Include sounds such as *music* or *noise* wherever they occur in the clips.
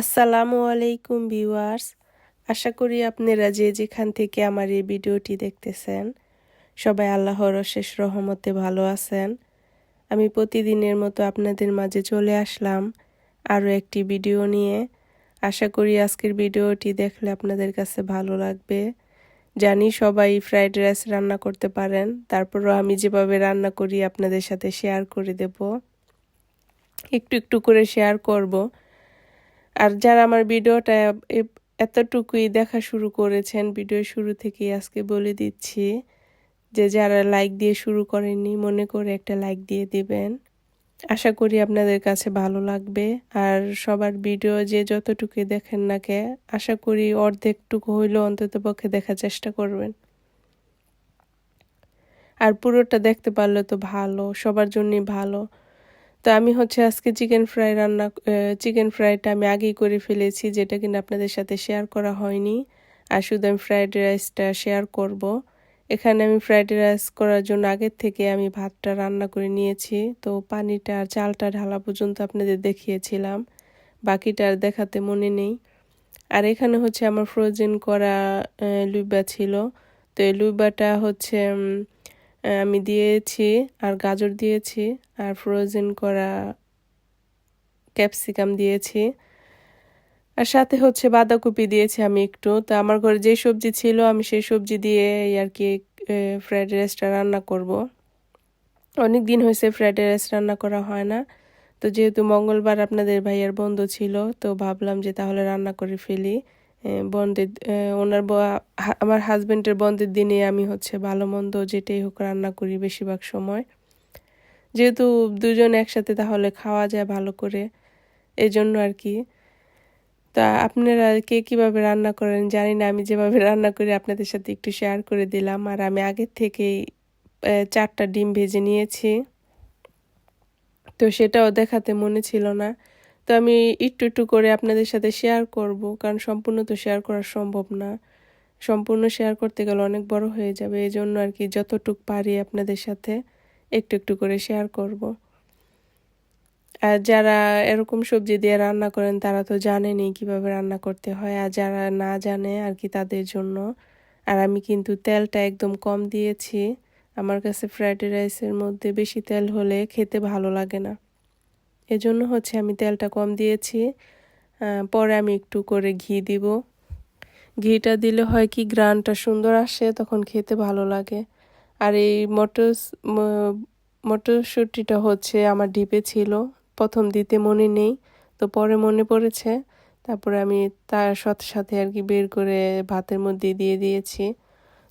আসসালামু আলাইকুম ভিউয়ার্স। আশা করি আপনারা যে যেখান থেকে আমার এই ভিডিওটি দেখতেছেন, সবাই আল্লাহর অশেষ রহমতে ভালো আছেন। আমি প্রতিদিনের মতো আপনাদের মাঝে চলে আসলাম আরও একটি ভিডিও নিয়ে। আশা করি আজকের ভিডিওটি দেখলে আপনাদের কাছে ভালো লাগবে। জানি সবাই ফ্রাইড রাইস রান্না করতে পারেন, তারপরও আমি যেভাবে রান্না করি আপনাদের সাথে শেয়ার করে দেব। একটু একটু করে শেয়ার করব। আর যারা আমার ভিডিওটা এতটুকুই দেখা শুরু করেছেন, ভিডিও শুরু থেকেই আজকে বলে দিচ্ছি যে যারা লাইক দিয়ে শুরু করেননি, মনে করে একটা লাইক দিয়ে দিবেন। আশা করি আপনাদের কাছে ভালো লাগবে। আর সবার ভিডিও যে যতটুকুই দেখেন না কে, আশা করি অর্ধেকটুকু হইলেও অন্তত পক্ষে দেখার চেষ্টা করবেন। আর পুরোটা দেখতে পারলে তো ভালো, সবার জন্যই ভালো। তো আমি হচ্ছে আজকে চিকেন ফ্রাই রান্না চিকেন ফ্রাইটা আমি আগেই করে ফেলেছি, যেটা কিন্তু আপনাদের সাথে শেয়ার করা হয়নি। আর শুধু আমি ফ্রাইড রাইসটা শেয়ার করব। এখানে আমি ফ্রাইড রাইস করার জন্য আগের থেকে আমি ভাতটা রান্না করে নিয়েছি। তো পানিটা আর চালটা ঢালা পর্যন্ত আপনাদের দেখিয়েছিলাম। বাকিটা আর দেখাতে মনে নেই। আর এখানে হচ্ছে আমার ফ্রোজেন করা লুইবা ছিল। তো এই লুইবাটা হচ্ছে আমি দিয়েছি, আর গাজর দিয়েছি, আর ফ্রোজেন করা ক্যাপসিকাম দিয়েছি। আর সাথে হচ্ছে বাঁধাকপি দিয়েছি আমি একটু। তো আমার ঘরে যে সবজি ছিল, আমি সেই সবজি দিয়ে আর কি ফ্রাইড রাইসটা রান্না করব। অনেক দিন হয়েছে ফ্রাইড রাইস রান্না করা হয় না। তো যেহেতু মঙ্গলবার আপনাদের ভাইয়ার বন্ধ ছিল, তো ভাবলাম যে তাহলে রান্না করে ফেলি। বন্ধের ওনার আমার হাজব্যান্ডের বন্ধের দিনে আমি হচ্ছে ভালো মন্দ যেটাই হোক রান্না করি বেশিরভাগ সময়। যেহেতু দুজন একসাথে তাহলে খাওয়া যায় ভালো করে এই জন্য আর কি। তা আপনারা কে কীভাবে রান্না করেন জানি না, আমি যেভাবে *laughs* রান্না করি আপনাদের সাথে একটু শেয়ার করে দিলাম। আর আমি আগের থেকেই চারটা ডিম ভেজে নিয়েছি। তো সেটাও দেখাতে মনে ছিল না। তো আমি একটু একটু করে আপনাদের সাথে শেয়ার করব, কারণ সম্পূর্ণ তো শেয়ার করা সম্ভব না। সম্পূর্ণ শেয়ার করতে গেলে অনেক বড় হয়ে যাবে এই জন্য আর কি যতটুক পারি আপনাদের সাথে একটু একটু করে শেয়ার করব। আর যারা এরকম সবজি দিয়ে রান্না করেন, তারা তো জানেনি কীভাবে রান্না করতে হয়। আর যারা না জানে আর কি তাদের জন্য, আর আমি কিন্তু তেলটা একদম কম দিয়েছি। আমার কাছে ফ্রাইড রাইসের মধ্যে বেশি তেল হলে খেতে ভালো লাগে না। এজন্য হচ্ছে আমি তেলটা কম দিয়েছি। পরে আমি একটু করে ঘি দিব। ঘিটা দিলে হয় কি গ্রানটা সুন্দর আসে, তখন খেতে ভালো লাগে। আর এই মটর মটরশুটিটা হচ্ছে আমার ডিপে ছিল, প্রথম দিতে মনে নেই, তো পরে মনে পড়েছে। তারপরে আমি তার সাথে সাথে আর কি বের করে ভাতের মধ্যে দিয়ে দিয়েছি।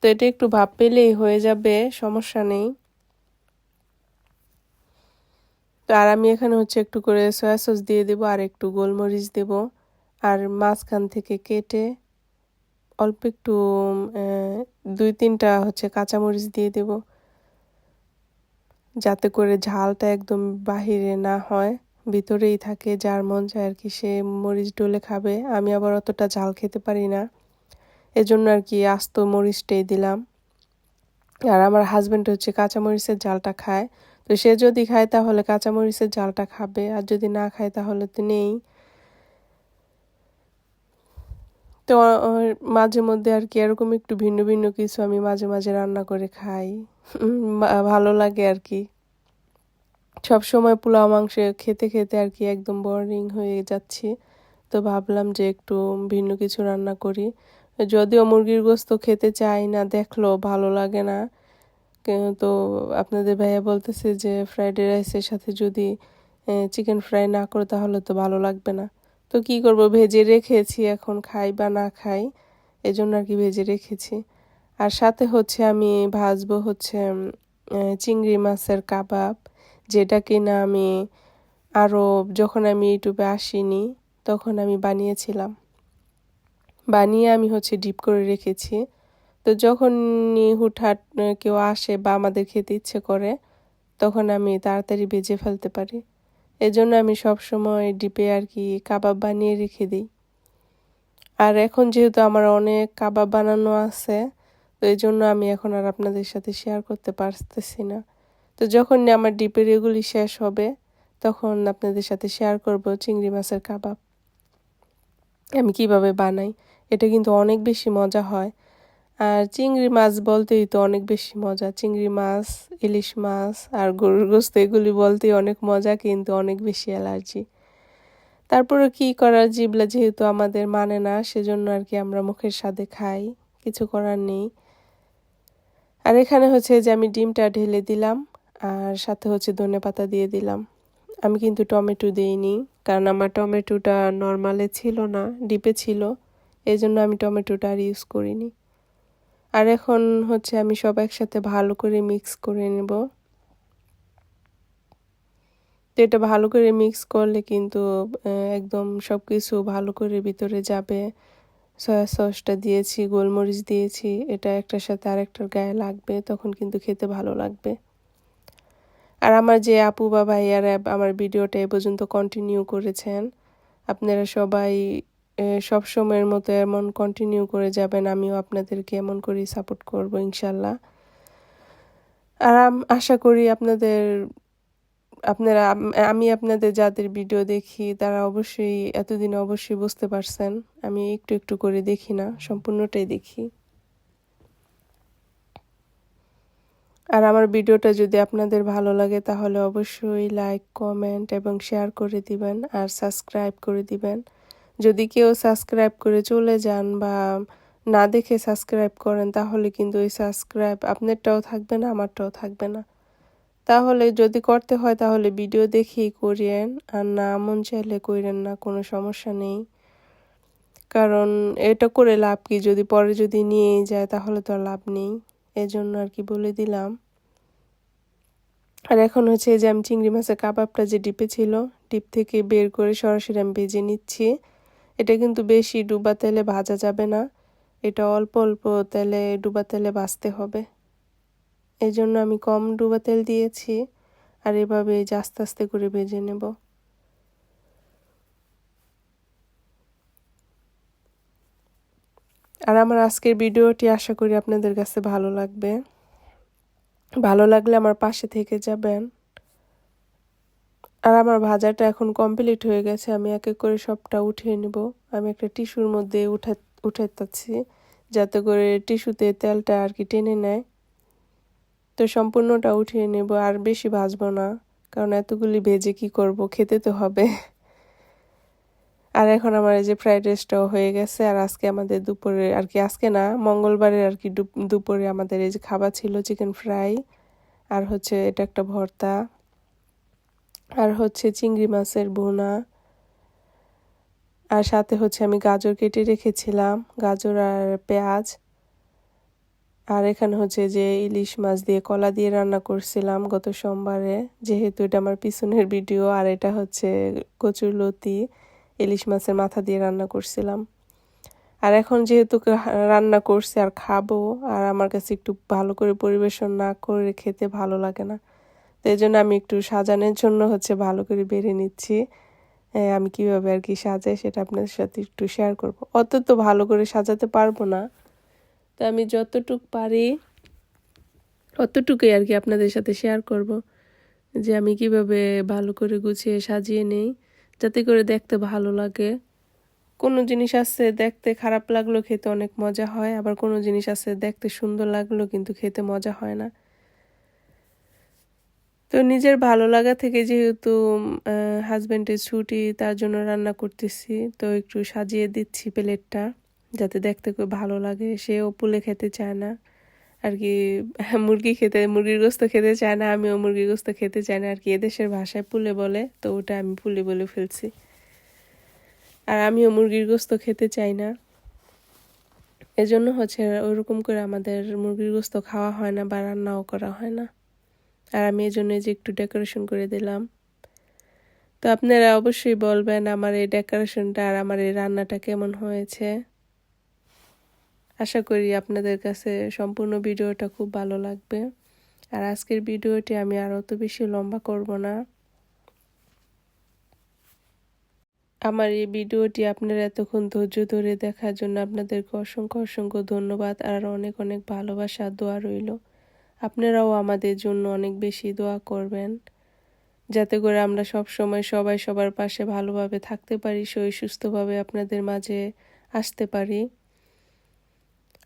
তো এটা একটু ভাব পেলেই হয়ে যাবে, সমস্যা নেই। তো আর আমি এখানে হচ্ছে একটু করে সয়া সস দিয়ে দেবো আর একটু গোলমরিচ দেব। আর মাঝখান থেকে কেটে অল্প একটু দুই তিনটা হচ্ছে কাঁচামরিচ দিয়ে দেব। যাতে করে ঝালটা একদম বাহিরে না হয়, ভিতরেই থাকে, যার মন চায় আর কি সে মরিচ ডলে খাবে। আমি আবার অতটা ঝাল খেতে পারি না, এজন্য আর কি আস্ত মরিচটাই দিলাম। আর আমার হাজব্যান্ড হচ্ছে কাঁচামরিচের ঝালটা খায়। তো সে যদি খায় তাহলে কাঁচামরিচের জালটা খাবে, আর যদি না খায় তাহলে তো নেই। তো মাঝে মধ্যে আর কি এরকম একটু ভিন্ন ভিন্ন কিছু আমি মাঝে মাঝে রান্না করে খাই। ভালো লাগে আর কি। সব সময় পোলাও মাংস খেতে খেতে আর কি একদম বোরিং হয়ে যাচ্ছি। তো ভাবলাম যে একটু ভিন্ন কিছু রান্না করি। যদিও মুরগির গোস্ত খেতে চাই না, দেখল ভালো লাগে না। তো আপনাদের ভাইয়া বলতেছে যে ফ্রাইড রাইসের সাথে যদি চিকেন ফ্রাই না করে তাহলে তো ভালো লাগবে না। তো কি করব, ভেজে রেখেছি এখন, খাই বা না খাই, এজন্য আর কি ভেজে রেখেছি। আর সাথে হচ্ছে আমি ভাজবো হচ্ছে চিংড়ি মাছের কাবাব, যেটা কিনা আমি আরও যখন আমি ইউটিউবে আসিনি, তখন আমি বানিয়েছিলাম। বানিয়ে আমি হচ্ছে ডিপ করে রেখেছি। তো যখন হুটহাট কেউ আসে বা আমাদের খেতে ইচ্ছে করে, তখন আমি তাড়াতাড়ি বেজে ফেলতে পারি। এজন্য আমি সব সময় ডিপে আর কি কাবাব বানিয়ে রেখে দিই। আর এখন যেহেতু আমার অনেক কাবাব বানানো আছে, তো এই জন্য আমি এখন আর আপনাদের সাথে শেয়ার করতে পারতেছি না। তো যখন আমার ডিপের এগুলি শেষ হবে, তখন আপনাদের সাথে শেয়ার করব চিংড়ি মাছের কাবাব। আমি কীভাবে বানাই, এটা কিন্তু অনেক বেশি মজা হয়। আর চিংড়ি মাছ বলতেই তো অনেক বেশি মজা। চিংড়ি মাছ, ইলিশ মাছ আর গরুর গোস্ত এগুলি বলতেই অনেক মজা, কিন্তু অনেক বেশি অ্যালার্জি। তারপরে কি করার জিবলা যেহেতু আমাদের মানে না, সেজন্য আর কি আমরা মুখের স্বাদে খাই, কিছু করার নেই। আর এখানে হচ্ছে যে আমি ডিমটা ঢেলে দিলাম, আর সাথে হচ্ছে ধনে পাতা দিয়ে দিলাম। আমি কিন্তু টমেটো দিইনি, কারণ আমার টমেটোটা নর্মালে ছিল না, ডিপে ছিল এই জন্য আমি টমেটোটা আর ইউজ করিনি। আর এখন হচ্ছে আমি সব একসাথে ভালো করে মিক্স করে নেব। তো এটা ভালো করে মিক্স করলে কিন্তু একদম সব কিছু ভালো করে ভিতরে যাবে। সয়া সসটা দিয়েছি, গোলমরিচ দিয়েছি, এটা একটার সাথে আরেকটার গায়ে লাগবে, তখন কিন্তু খেতে ভালো লাগবে। আর আমার যে আপু বা ভাইয়ারা আমার ভিডিওটা এ পর্যন্ত কন্টিনিউ করেছেন, আপনারা সবাই সব সময়ের মতো এমন কন্টিনিউ করে যাবেন, আমিও আপনাদেরকে এমন করেই সাপোর্ট করব ইনশাল্লাহ। আর আশা করি আপনাদের, আপনারা, আমি আপনাদের যাদের ভিডিও দেখি, তারা অবশ্যই, এতদিন অবশ্যই বুঝতে পারছেন। আমি একটু একটু করে দেখি না, সম্পূর্ণটাই দেখি। আর আমার ভিডিওটা যদি আপনাদের ভালো লাগে, তাহলে অবশ্যই লাইক কমেন্ট এবং শেয়ার করে দিবেন, আর সাবস্ক্রাইব করে দিবেন। যদি কেউ সাবস্ক্রাইব করে চলে যান বা না দেখে সাবস্ক্রাইব করেন, তাহলে কিন্তু ওই সাবস্ক্রাইব আপনারটাও থাকবে না, আমারটাও থাকবে না। তাহলে যদি করতে হয়, তাহলে ভিডিও দেখেই করিয়েন, আর না মন চাইলে করেন না, কোনো সমস্যা নেই। কারণ এটা করে লাভ কি? যদি পরে যদি নিয়ে যায়, তাহলে তো লাভ নেই। এজন্য আর কি বলে দিলাম। আর এখন হচ্ছে যে আমি চিংড়ি মাছের কাবাবটা যে ডিপে ছিল, ডিপ থেকে বের করে সরাসরি আমি ভেজে নিচ্ছি। এটা কিন্তু বেশি ডুবা তেলে ভাজা যাবে না। এটা অল্প অল্প তেলে ডুবা তেলে ভাজতে হবে। এই জন্য আমি কম ডুবা তেল দিয়েছি আর এভাবে আস্তে আস্তে করে ভেজে নেব। আর আমার আজকের ভিডিওটি আশা করি আপনাদের কাছে ভালো লাগবে। ভালো লাগলে আমার পাশে থেকে যাবেন। আর আমার ভাজাটা এখন কমপ্লিট হয়ে গেছে, আমি এক এক করে সবটা উঠিয়ে নেব। আমি একটা টিস্যুর মধ্যে উঠা উঠাচ্ছি যাতে করে টিস্যুতে তেলটা আর কি টেনে নেয়। তো সম্পূর্ণটা উঠিয়ে নেব, আর বেশি ভাজবো না, কারণ এতগুলি ভেজে কি করব, খেতে তো হবে। আর এখন আমার এই যে ফ্রাইড রাইসটাও হয়ে গেছে, আর আজকে আমাদের দুপুরে আর কি, আজকে না, মঙ্গলবারে আর কি দুপুরে আমাদের এই যে খাবার ছিল চিকেন ফ্রাই আর হচ্ছে এটা একটা ভর্তা। আর হচ্ছে চিংড়ি মাছের বোনা আর সাথে হচ্ছে আমি গাজর কেটে রেখেছিলাম, গাজর আর পেঁয়াজ। আর এখানে হচ্ছে যে ইলিশ মাছ দিয়ে কলা দিয়ে রান্না করছিলাম গত সোমবারে। যেহেতু এটা আমার পিছনের ভিডিও, আর এটা হচ্ছে কচুর লতি, ইলিশ মাছের মাথা দিয়ে রান্না করছিলাম। আর এখন যেহেতু রান্না করছি আর খাব, আর আমার কাছে একটু ভালো করে পরিবেশন না করে খেতে ভালো লাগে না। তো এই জন্য আমি একটু সাজানোর জন্য হচ্ছে ভালো করে বেড়ে নিচ্ছি। আমি কীভাবে আর কি সাজাই সেটা আপনাদের সাথে একটু শেয়ার করব। অত তো ভালো করে সাজাতে পারব না। তো আমি যতটুক পারি অতটুকুই আর কি আপনাদের সাথে শেয়ার করব। যে আমি কীভাবে ভালো করে গুছিয়ে সাজিয়ে নেই, যাতে করে দেখতে ভালো লাগে। কোনো জিনিস আছে দেখতে খারাপ লাগল খেতে অনেক মজা হয়, আবার কোনো জিনিস আছে দেখতে সুন্দর লাগল কিন্তু খেতে মজা হয় না। তো নিজের ভালো লাগা থেকে যেহেতু হাজব্যান্ডের ছুটি, তার জন্য রান্না করতেছি। তো একটু সাজিয়ে দিচ্ছি প্লেটটা, যাতে দেখতে খুব ভালো লাগে। সেও পুলে খেতে চায় না। আর কি, মুরগি খেতে, মুরগির গোস্ত খেতে চায় না, আমিও মুরগির গোস্ত খেতে চাই না। আর কি, এদেশের ভাষায় পুলে বলে, তো ওটা আমি পুলে বলে ফেলছি। আর আমিও মুরগির গোস্ত খেতে চাই না। এজন্য হচ্ছে ওরকম করে আমাদের মুরগির গোস্ত খাওয়া হয় না বা রান্নাও করা হয় না। আর আমি এই জন্য যে একটু ডেকোরেশন করে দিলাম। তো আপনারা অবশ্যই বলবেন আমার এই ডেকোরেশনটা আর আমার এই রান্নাটা কেমন হয়েছে। আশা করি আপনাদের কাছে সম্পূর্ণ ভিডিওটা খুব ভালো লাগবে। আর আজকের ভিডিওটি আমি আর অত বেশি লম্বা করব না। আমার এই ভিডিওটি আপনারা এতক্ষণ ধৈর্য ধরে দেখার জন্য আপনাদেরকে অসংখ্য অসংখ্য ধন্যবাদ। আর অনেক অনেক ভালোবাসা, দোয়া রইল। আপনারাও আমাদের জন্য অনেক বেশি দোয়া করবেন, যাতে করে আমরা সব সময় সবাই সবার পাশে ভালোভাবে থাকতে পারি শরীর সুস্থভাবে আপনাদের মাঝে আসতে পারি।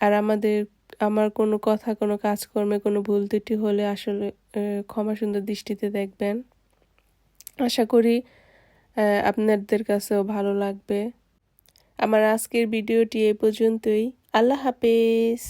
আর আমাদের, আমার কোনো কথা, কোনো কাজকর্মে কোনো ভুল ত্রুটি হলে আসলে ক্ষমা সুন্দর দৃষ্টিতে দেখবেন। আশা করি আপনাদের কাছেও ভালো লাগবে। আমার আজকের ভিডিওটি এই পর্যন্তই। আল্লাহ হাফেজ।